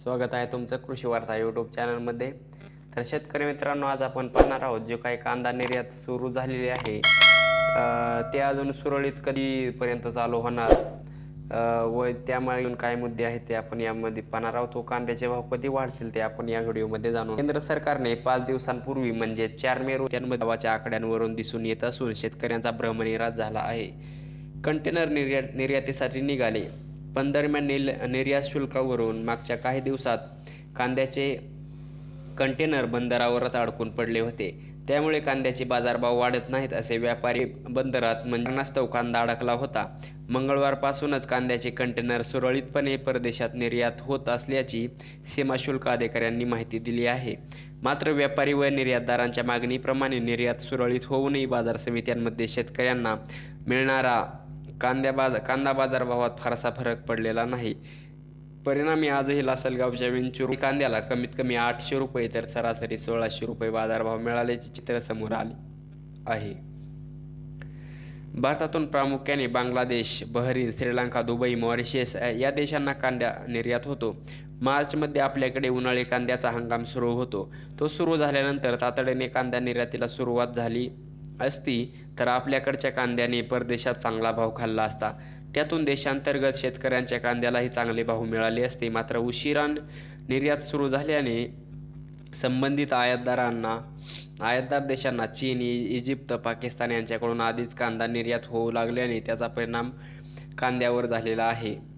स्वागत आहे तुमचं कृषी वार्ता यूट्यूब चॅनलमध्ये तर शेतकरी मित्रांनो आज आपण पाहणार आहोत जो काही कांदा निर्यात सुरू झालेली आहे ते अजून सुरळीत कधीपर्यंत चालू होणार? व व त्यामागून काय मुद्दे आहेत ते आपण यामध्ये पाहणार आहोत. व कांद्याचे भाव कधी वाढतील ते आपण या व्हिडिओमध्ये जाणून केंद्र सरकारने पाच दिवसांपूर्वी म्हणजे चार मे रोजी भावाच्या आकड्यांवरून दिसून येत असून शेतकऱ्यांचा भ्रमनिराश झाला आहे. कंटेनर निर्यात निर्यातीसाठी निघाले. पण दरम्यान निल निर्यात शुल्कावरून मागच्या काही दिवसात कांद्याचे कंटेनर बंदरावरच अडकून पडले होते. त्यामुळे कांद्याचे बाजारभाव वाढत नाहीत असे व्यापारी बंदरात म्हणजे कारणास्तव कांदा अडकला होता. मंगळवारपासूनच कांद्याचे कंटेनर सुरळीतपणे परदेशात निर्यात होत असल्याची सीमाशुल्क अधिकाऱ्यांनी माहिती दिली आहे. मात्र व्यापारी व निर्यातदारांच्या मागणीप्रमाणे निर्यात सुरळीत होऊनही बाजार समित्यांमध्ये शेतकऱ्यांना मिळणारा कांद्या बाजार कांदा बाजारभावात फारसा फरक पडलेला नाही. परिणामी आजही लासलगावच्या विंचूर कांद्याला कमीत कमी आठशे रुपये तर सरासरी सोळाशे रुपये बाजारभाव मिळाल्याचे चित्र समोर आले आहे. भारतातून प्रामुख्याने Bangladesh Bahrain Sri Lanka Dubai Mauritius या देशांना कांद्या निर्यात होतो. मार्चमध्ये आपल्याकडे उन्हाळी कांद्याचा हंगाम सुरू होतो. तो सुरू झाल्यानंतर तातडीने कांदा निर्यातीला सुरुवात झाली. असती तर आपल्याकडच्या कांद्याने परदेशात चांगला भाव खाल्ला असता. त्यातून देशांतर्गत शेतकऱ्यांच्या कांद्यालाही चांगले भाव मिळाले असते. मात्र उशिरान निर्यात सुरू झाल्याने संबंधित आयातदारांना आयातदार देशांना चीन इजिप्त पाकिस्तान यांच्याकडून आधीच कांदा निर्यात होऊ लागल्याने त्याचा परिणाम कांद्यावर झालेला आहे.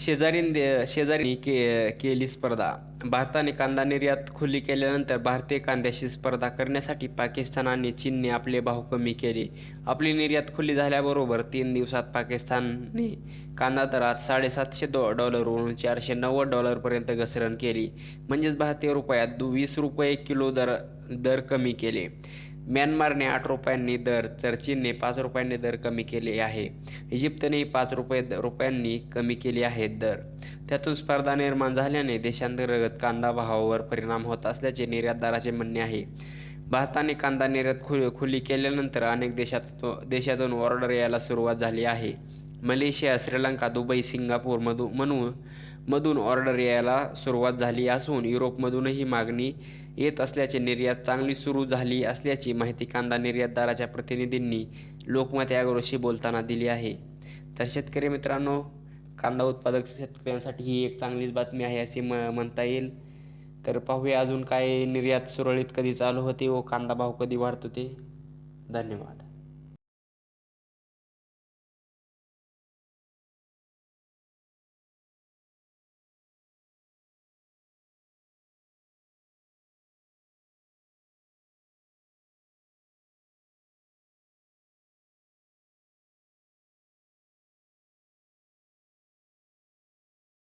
शेजारीन दे शेजारी के केली स्पर्धा. भारताने कांदा निर्यात खुली केल्यानंतर भारतीय कांद्याशी स्पर्धा करण्यासाठी पाकिस्तान आणि चीनने आपले भाव कमी केले. आपली निर्यात खुली झाल्याबरोबर तीन दिवसात पाकिस्तानने कांदा दरात साडेसातशे डॉ डॉलरवरून चारशे नव्वद डॉलरपर्यंत घसरण केली. म्हणजेच भारतीय रुपयात वीस रुपये किलो दर दर कमी केले. म्यानमारने आठ रुपयांनी दर तर चीनने पाच रुपयांनी दर कमी केले आहे. इजिप्तनेही पाच रुपये द- रुपयांनी कमी केले आहेत दर. त्यातून स्पर्धा निर्माण झाल्याने देशांतर्गत कांदा भावावर परिणाम होत असल्याचे निर्यातदाराचे म्हणणे आहे. भारताने कांदा निर्यात खुली खुली केल्यानंतर अनेक देशात देशातून ऑर्डर यायला सुरुवात झाली आहे. मलेशिया श्रीलंका दुबई सिंगापूर मधू म्हणून मधून ऑर्डर यायला सुरुवात झाली असून युरोपमधूनही मागणी येत असल्याचे निर्यात चांगली सुरू झाली असल्याची माहिती कांदा निर्यातदाराच्या प्रतिनिधींनी लोकमत यागरोशी बोलताना दिली आहे. तर शेतकरी मित्रांनो कांदा उत्पादक शेतकऱ्यांसाठी ही एक चांगलीच बातमी आहे असे म म्हणता येईल. तर पाहूया अजून काय निर्यात सुरळीत कधी चालू होते व कांदा भाव कधी वाढतो ते. धन्यवाद.